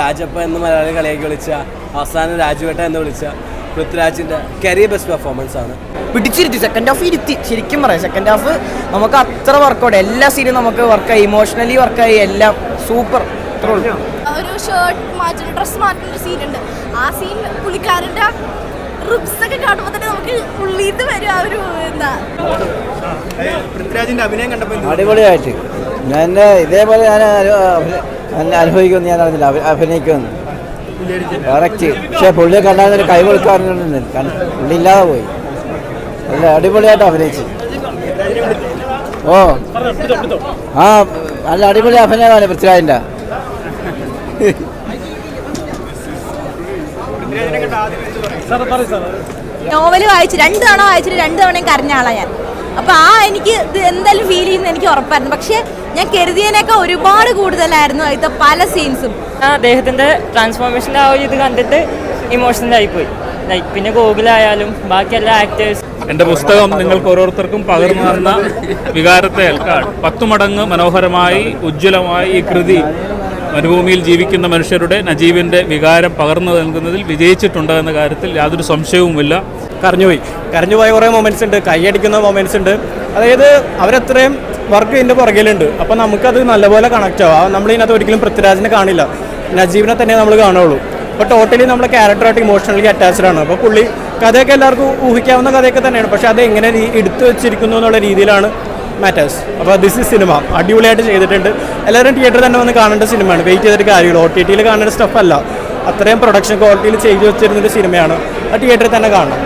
രാജപ്പ എന്ന് മലയാളി കളിയാക്കി വിളിച്ച അവസാനം രാജുവേട്ട എന്ന് വിളിച്ച പൃഥ്വിരാജിന്റെ കരിയർ ബെസ്റ്റ് പെർഫോമൻസ് ആണ്. പിടിച്ചിരുത്തി. സെക്കൻഡ് ഹാഫ് ഇരുത്തി. ശരിക്കും പറയാം. സെക്കൻഡ് ഹാഫ് നമുക്ക് അത്ര വർക്കൗട്ട് എല്ലാ സീനും നമുക്ക് വർക്കായി ഇമോഷണലി വർക്കായി എല്ലാം സൂപ്പർ ഒരു ഷർട്ട് മാറ്റുന്ന ഡ്രസ് മാറ്റുന്ന ഒരു സീനുണ്ട് ആ സീൻ പുള്ളിക്കാരന്റെ റിബ്സ് ഒക്കെ കാണുമ്പോൾ തന്നെ നമുക്ക് ഉള്ളിന്ന് വരും ആ ഒരു എന്താ? പൃഥ്വിരാജിന്റെ അഭിനയം കണ്ടപ്പോൾ അടിപൊളിയായിട്ട്. ഞാൻ ഇതേപോലെ ഞാൻ ഞാൻ അനുഭവിക്കുമെന്ന് ഞാൻ അറിഞ്ഞില്ല. അഭി- അഭിനയിക്കുമെന്ന്. കറക്റ്റ് പക്ഷേ പുള്ളിയെ കണ്ടാൽ കൈ കൊടുക്കാറുണ്ട് പുള്ളി ഇല്ലാതെ പോയി. അല്ല അടിപൊളിയായിട്ട് അഭിനയിച്ചു. ഓ. ആ നല്ല അടിപൊളി അഭിനയമാണ് പൃഥ്വിരാജിന്റെ നോവൽ വായിച്ച് രണ്ട് തവണ വായിച്ചിട്ട് രണ്ട് തവണയും കരഞ്ഞ ആളാണ് ഞാൻ. അപ്പൊ ആ എനിക്ക് ഇത് എന്തായാലും ഫീൽ ചെയ്യുന്ന എനിക്ക് ഉറപ്പായിരുന്നു. പക്ഷെ ഞാൻ കരുതിയതിനൊക്കെ ഒരുപാട് കൂടുതലായിരുന്നു അതിന്റെ പല സീൻസും അദ്ദേഹത്തിന്റെ ട്രാൻസ്ഫോർമേഷന്റെ ട്രാൻസ്ഫോർമേഷന്റെ ആ ഒരു ഇത് കണ്ടിട്ട് ഇമോഷണൽ ആയിപ്പോയി ലൈക്ക് പിന്നെ ഗോകുലായാലും ബാക്കി എല്ലാ ആക്ടേഴ്സ് എന്റെ പുസ്തകം നിങ്ങൾക്ക് ഓരോരുത്തർക്കും പകർന്നു തന്ന വികാരത്തെ ഏൽക്കാൻ പത്തു മടങ്ങ് മനോഹരമായി ഉജ്ജ്വലമായി ഈ കൃതി മരുഭൂമിയിൽ ജീവിക്കുന്ന മനുഷ്യരുടെ നജീബിന്റെ വികാരം പകർന്നു നൽകുന്നതിൽ വിജയിച്ചിട്ടുണ്ട് എന്ന കാര്യത്തിൽ യാതൊരു സംശയവുമില്ല. കരഞ്ഞുപോയി. കരഞ്ഞുപോയ കുറേ മൊമെന്റ്സ് ഉണ്ട്. കൈയടിക്കുന്ന മൊമെന്റ്സ് ഉണ്ട്. അതായത് അവരത്രയും വർക്ക് ഇതിന്റെ പുറകിലുണ്ട്. അപ്പോൾ നമുക്കത് നല്ലപോലെ കണക്റ്റ് ആവാം. നമ്മൾ ഇതിനകത്ത് ഒരിക്കലും പൃഥ്വിരാജിനെ കാണില്ല. നജീബിനെ തന്നെ നമ്മൾ കാണുള്ളൂ അപ്പോൾ ടോട്ടലി നമ്മുടെ ക്യാരക്ടറായിട്ട് ഇമോഷണലി അറ്റാച്ച്ഡ് ആണ്. അപ്പോൾ പുള്ളി കഥയൊക്കെ എല്ലാവർക്കും ഊഹിക്കാവുന്ന കഥയൊക്കെ തന്നെയാണ്. പക്ഷേ അത് എങ്ങനെ എടുത്തു വെച്ചിരിക്കുന്നു എന്നുള്ള രീതിയിലാണ് മാറ്റേഴ്സ് അപ്പോൾ ദിസ് ഇസ് സിനിമ അടിപൊളിയായിട്ട് ചെയ്തിട്ടുണ്ട്. എല്ലാവരും തിയേറ്ററിൽ തന്നെ വന്ന് കാണേണ്ട സിനിമയാണ് വെയിറ്റ് ചെയ്തിട്ട് കാര്യമുള്ളൂ ഒ ടി ടിയിൽ കാണേണ്ട സ്റ്റഫല്ല അത്രയും പ്രൊഡക്ഷൻ ക്വാളിറ്റിയിൽ ചെയ്തു വെച്ചിരുന്നൊരു സിനിമയാണ് ആ തിയേറ്ററിൽ തന്നെ കാണണം.